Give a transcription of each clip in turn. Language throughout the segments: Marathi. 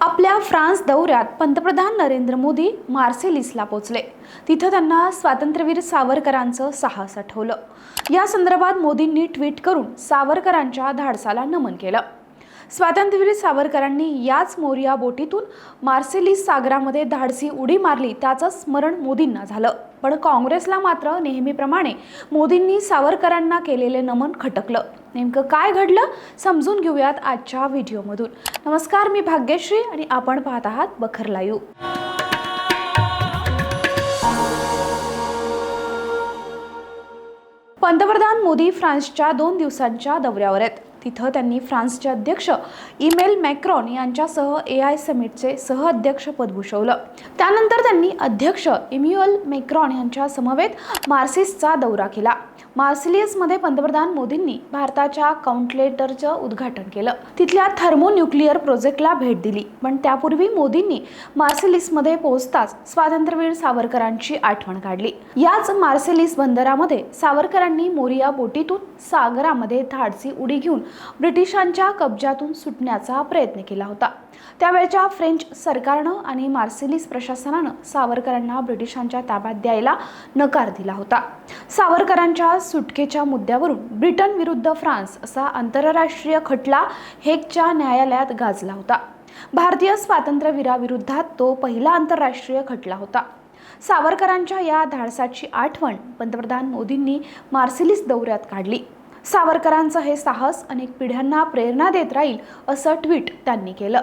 आपल्या फ्रान्स दौऱ्यात पंतप्रधान नरेंद्र मोदी मार्सेलिसला पोचले. तिथं त्यांना स्वातंत्र्यवीर सावरकरांचं साहस आठवलं. या संदर्भात मोदींनी ट्विट करून सावरकरांच्या धाडसाला नमन केलं. स्वातंत्र्यवीर सावरकरांनी याच मोरिया बोटीतून मार्सेलिस सागरामध्ये धाडसी उडी मारली त्याचं स्मरण मोदींना झालं. पण काँग्रेसला मात्र नेहमीप्रमाणे मोदींनी सावरकरांना केलेले नमन खटकलं. नेमकं काय घडलं समजून घेऊयात आजच्या व्हिडिओमधून. नमस्कार मी भाग्यश्री आणि आपण पाहत आहात बखर लाईव्ह. पंतप्रधान मोदी फ्रान्सच्या दोन दिवसांच्या दौऱ्यावर आहेत. तिथं त्यांनी फ्रान्सचे अध्यक्ष इमेल मॅक्रॉन यांच्यासह ए आय समिटचे सहअध्यक्षपद भूषवलं. त्यानंतर त्यांनी अध्यक्ष इम्युअल मॅक्रॉन यांच्या समवेत मार्सिसचा दौरा केला. मार्सिलियसमध्ये पंतप्रधान मोदींनी भारताच्या काउंटलेटरचं उद्घाटन केलं. तिथल्या थर्मोन्यूक्लिअर प्रोजेक्टला भेट दिली. पण त्यापूर्वी मोदींनी मार्सिलिसमध्ये पोहोचताच स्वातंत्र्यवीर सावरकरांची आठवण काढली. याच मार्सेलिस बंदरामध्ये सावरकरांनी मोरिया बोटीतून सागरामध्ये धाडसी उडी घेऊन ब्रिटिशांच्या कब्जातून सुटण्याचा प्रयत्न केला होता. त्यावेळच्या फ्रेंच सरकारनं आणि मार्सिलिस प्रशासनानं सावरकरांना ब्रिटिशांच्या ताब्यात द्यायला नकार दिला होता. सावरकरांच्या सुटकेच्या मुद्द्यावरून ब्रिटन विरुद्ध फ्रान्स असा आंतरराष्ट्रीय खटला हेगच्या न्यायालयात गाजला होता. भारतीय स्वातंत्र्यवीराविरोधात तो पहिला आंतरराष्ट्रीय खटला होता. सावरकरांच्या या धाडसाची आठवण पंतप्रधान मोदींनी मार्सिलिस दौऱ्यात काढली. सावरकरांचं हे साहस अनेक पिढ्यांना प्रेरणा देत राहील असं ट्विट त्यांनी केलं.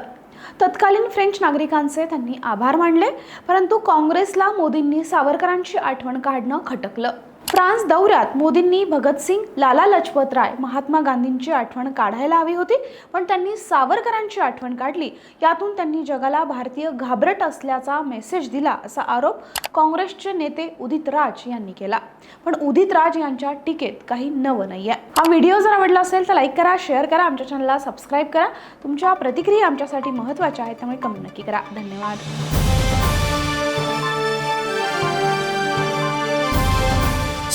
तत्कालीन फ्रेंच नागरिकांचे त्यांनी आभार मानले परंतु काँग्रेसला मोदींनी सावरकरांची आठवण काढणं खटकलं. फ्रान्स दौऱ्यात मोदींनी भगतसिंग लाला लजपत राय महात्मा गांधींची आठवण काढायला हवी होती पण त्यांनी सावरकरांची आठवण काढली. यातून त्यांनी जगाला भारतीय घाबरट असल्याचा मेसेज दिला असा आरोप काँग्रेसचे नेते उदित राज यांनी केला. पण उदित राज यांच्या टीकेत काही नवं नाही आहे हा व्हिडिओ जर आवडला असेल तर लाईक करा शेअर करा आमच्या चॅनलला सबस्क्राईब करा. तुमच्या प्रतिक्रिया आमच्यासाठी महत्त्वाच्या आहेत त्यामुळे कमेंट नक्की करा. धन्यवाद.